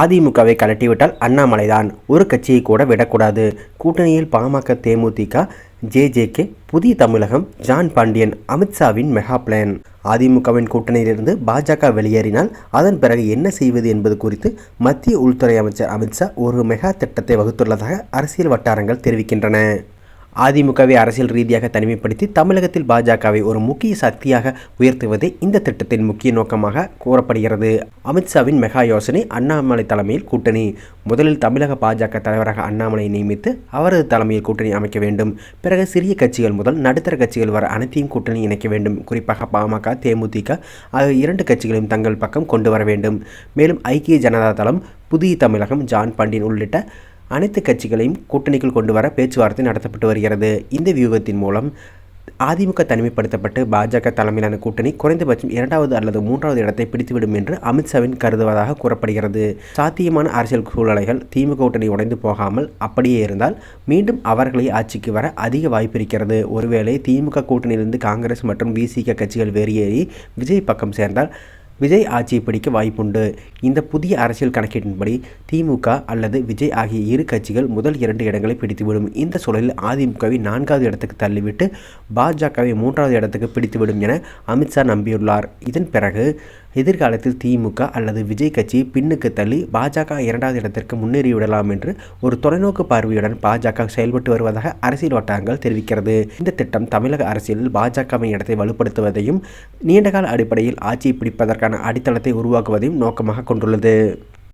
அதிமுகவை கலட்டிவிட்டால் அண்ணாமலைதான். ஒரு கட்சியை கூட விடக்கூடாது. கூட்டணியில் பாமக தேமுதிக ஜேஜேகே புதிய தமிழகம் ஜான் பாண்டியன் அமித்ஷாவின் மெகா பிளான். அதிமுகவின் கூட்டணியிலிருந்து பாஜக வெளியேறினால் அதன் பிறகு என்ன செய்வது என்பது குறித்து மத்திய உள்துறை அமைச்சர் அமித்ஷா ஒரு மெகா திட்டத்தை வகுத்துள்ளதாக அரசியல் வட்டாரங்கள் தெரிவிக்கின்றன. அதிமுகவை அரசியல் ரீதியாக தனிமைப்படுத்தி தமிழகத்தில் பாஜகவை ஒரு முக்கிய சக்தியாக உயர்த்துவதே இந்த திட்டத்தின் முக்கிய நோக்கமாக கூறப்படுகிறது. அமித்ஷாவின் மெகா யோசனை அண்ணாமலை தலைமையில் கூட்டணி. முதலில் தமிழக பாஜக தலைவராக அண்ணாமலை நியமித்து அவரது தலைமையில் கூட்டணி அமைக்க வேண்டும். பிறகு சிறிய கட்சிகள் முதல் நடுத்தர கட்சிகள் வர அனைத்தையும் கூட்டணி இணைக்க வேண்டும். குறிப்பாக பாமக தேமுதிக ஆகிய இரண்டு கட்சிகளையும் தங்கள் பக்கம் கொண்டு வர வேண்டும். மேலும் ஐக்கிய ஜனதா தளம் புதிய தமிழகம் ஜான் பண்டின் உள்ளிட்ட அனைத்து கட்சிகளையும் கூட்டணிக்குள் கொண்டு வர பேச்சுவார்த்தை நடத்தப்பட்டு வருகிறது. இந்த வியூகத்தின் மூலம் அதிமுக தனிமைப்படுத்தப்பட்டு பாஜக தலைமையிலான கூட்டணி குறைந்தபட்சம் இரண்டாவது அல்லது மூன்றாவது இடத்தை பிடித்துவிடும் என்று அமித்ஷாவின் கருதுவதாக கூறப்படுகிறது. சாத்தியமான அரசியல் சூழ்நிலைகள் திமுக கூட்டணி உடைந்து போகாமல் அப்படியே இருந்தால் மீண்டும் அவர்களை ஆட்சிக்கு வர அதிக வாய்ப்பு இருக்கிறது. ஒருவேளை திமுக கூட்டணியிலிருந்து காங்கிரஸ் மற்றும் விசிக கட்சிகள் வெளியேறி விஜய் பக்கம் சேர்ந்தால் விஜய் ஆட்சியை பிடிக்க வாய்ப்புண்டு. இந்த புதிய அரசியல் கணக்கீட்டின்படி திமுக அல்லது விஜய் ஆகிய இரு கட்சிகள் முதல் இரண்டு இடங்களை பிடித்துவிடும். இந்த சூழலில் அதிமுகவை நான்காவது இடத்துக்கு தள்ளிவிட்டு பாஜகவை மூன்றாவது இடத்துக்கு பிடித்துவிடும் என அமித்ஷா நம்பியுள்ளார். இதன் பிறகு எதிர்காலத்தில் திமுக அல்லது விஜய் கட்சியை பின்னுக்கு தள்ளி பாஜக இரண்டாவது இடத்திற்கு முன்னேறிவிடலாம் என்று ஒரு தொலைநோக்கு பார்வையுடன் பாஜக செயல்பட்டு வருவதாக அரசியல் வட்டாரங்கள் தெரிவிக்கிறது. இந்த திட்டம் தமிழக அரசியலில் பாஜகவின் இடத்தை வலுப்படுத்துவதையும் நீண்டகால அடிப்படையில் ஆட்சியை பிடிப்பதற்கான அடித்தளத்தை உருவாக்குவதையும் நோக்கமாக கொண்டுள்ளது.